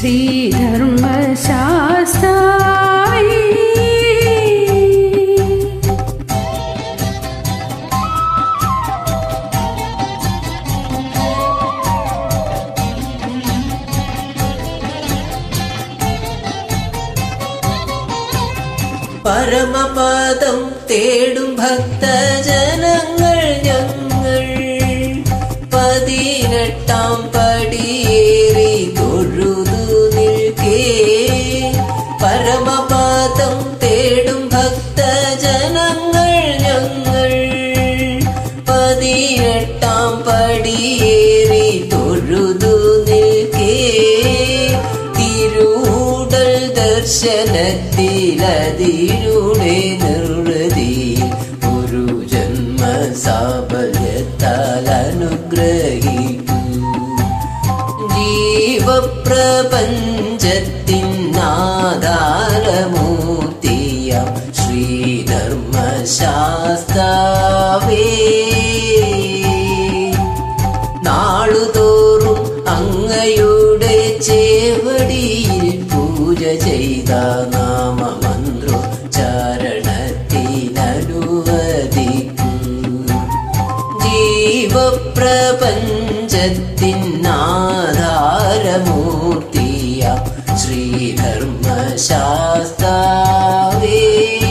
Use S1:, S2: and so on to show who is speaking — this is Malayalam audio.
S1: श्रीधर्मशास्ता பரமபாதம் தேடும் பக்த ஜன പരമപദം തേടും ഭക്തജനങ്ങൾ ഞങ്ങൾ. പതിയെട്ടാം പടിയേറി തൊഴുതു നിൽക്കേ. തിരൂടൽ ദർശനത്തിലതിരുടെ നിർവൃതി. ഒരു ജന്മ സാഫല്യത്താൽ അനുഗ്രഹിക്കൂ ജീവപ്രപഞ്ചത്തിനാധാരമൂർത്തിയം ശ്രീധർമ്മശാസ്താവേ. നാളുതോറും അങ്ങയുടെ ചേവടിയിൽ പൂജ ചെയ്ത നാമമന്ത്രോ ചരണത്തിനനുവദിക്കൂ ജീവപ്രപഞ്ചത്തിനാധാരമൂർത്തിയ ശ്രീധർമ്മശാസ്താവേ.